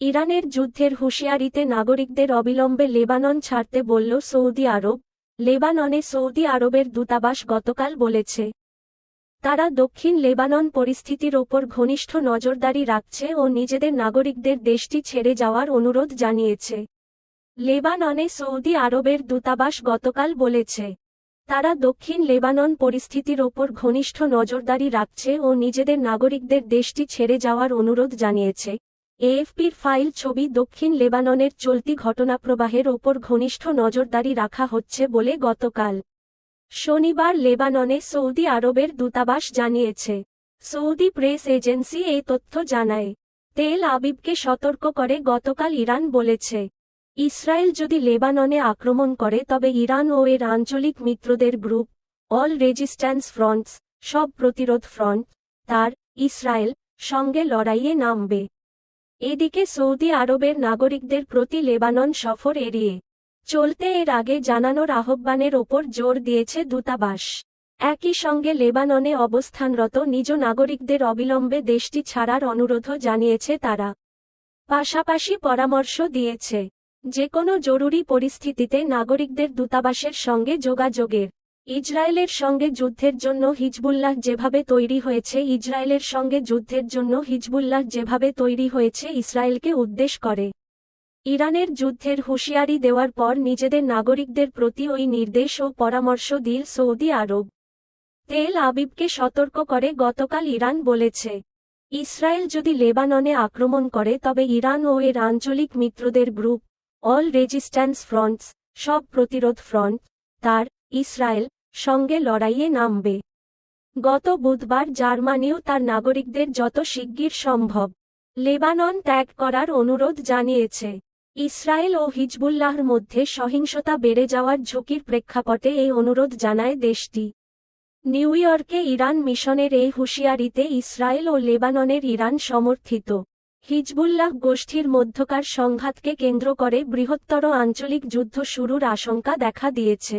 ইরানের যুদ্ধের হুঁশিয়ারিতে নাগরিকদের অবিলম্বে লেবানন ছাড়তে বলল সৌদি আরব। লেবাননে সৌদি আরবের দূতাবাস গতকাল বলেছে, তারা দক্ষিণ লেবানন পরিস্থিতির ওপর ঘনিষ্ঠ নজরদারি রাখছে ও নিজেদের নাগরিকদের দেশটি ছেড়ে যাওয়ার অনুরোধ জানিয়েছে। লেবাননে সৌদি আরবের দূতাবাস গতকাল বলেছে, তারা দক্ষিণ লেবানন পরিস্থিতির ওপর ঘনিষ্ঠ নজরদারি রাখছে ও নিজেদের নাগরিকদের দেশটি ছেড়ে যাওয়ার অনুরোধ জানিয়েছে। এএফপির ফাইল ছবি দক্ষিণ লেবাননের চলতি ঘটনাপ্রবাহের ওপর ঘনিষ্ঠ নজরদারি রাখা হচ্ছে বলে গতকাল শনিবার লেবাননে সৌদি আরবের দূতাবাস জানিয়েছে। সৌদি প্রেস এজেন্সি এই তথ্য জানায়। তেল আবিবকে সতর্ক করে গতকাল ইরান বলেছে। ইসরায়েল যদি লেবাননে আক্রমণ করে, তবে ইরান ও এর আঞ্চলিক মিত্রদের গ্রুপ, অল রেজিস্ট্যান্স ফ্রন্টস, সব প্রতিরোধ ফ্রন্ট, তার, ইসরায়েল, সঙ্গে লড়াইয়ে নামবে। এদিকে সৌদি আরবের নাগরিকদের প্রতি লেবানন সফর এড়িয়ে চলতে এর আগে জানানোর আহ্বানের ওপর জোর দিয়েছে দূতাবাস। একই সঙ্গে লেবাননে অবস্থানরত নিজ নাগরিকদের অবিলম্বে দেশটি ছাড়ার অনুরোধও জানিয়েছে তারা। পাশাপাশি পরামর্শ দিয়েছে, যে কোনো জরুরি পরিস্থিতিতে নাগরিকদের দূতাবাসের সঙ্গে যোগাযোগের ইসরায়েলের সঙ্গে যুদ্ধের জন্য হিজবুল্লাহ যেভাবে তৈরি হয়েছে ইসরায়েলের সঙ্গে যুদ্ধের জন্য হিজবুল্লাহ যেভাবে তৈরি হয়েছে, ইসরায়েলকে উদ্দেশ করে। ইরানের যুদ্ধের হুঁশিয়ারি দেওয়ার পর নিজেদের নাগরিকদের প্রতি ওই নির্দেশ ও পরামর্শ দিল সৌদি আরব। তেল আবিবকে সতর্ক করে গতকাল ইরান বলেছে, ইসরায়েল যদি লেবাননে আক্রমণ করে, তবে ইরান ও এর আঞ্চলিক মিত্রদের গ্রুপ, অল রেজিস্ট্যান্স ফ্রন্টস, সব প্রতিরোধ ফ্রন্ট, তার, ইসরায়েল সঙ্গে লড়াইয়ে নামবে। গত বুধবার জার্মানিও তার নাগরিকদের যত শিগগির সম্ভব লেবানন ত্যাগ করার অনুরোধ জানিয়েছে। ইসরায়েল ও হিজবুল্লাহর মধ্যে সহিংসতা বেড়ে যাওয়ার ঝুঁকির প্রেক্ষাপটে এই অনুরোধ জানায় দেশটি। নিউ ইয়র্কে ইরান মিশনের এই হুঁশিয়ারিতে ইসরায়েল ও লেবাননের ইরান সমর্থিত। হিজবুল্লাহ গোষ্ঠীর মধ্যকার সংঘাতকে কেন্দ্র করে বৃহত্তর আঞ্চলিক যুদ্ধ শুরুর আশঙ্কা দেখা দিয়েছে।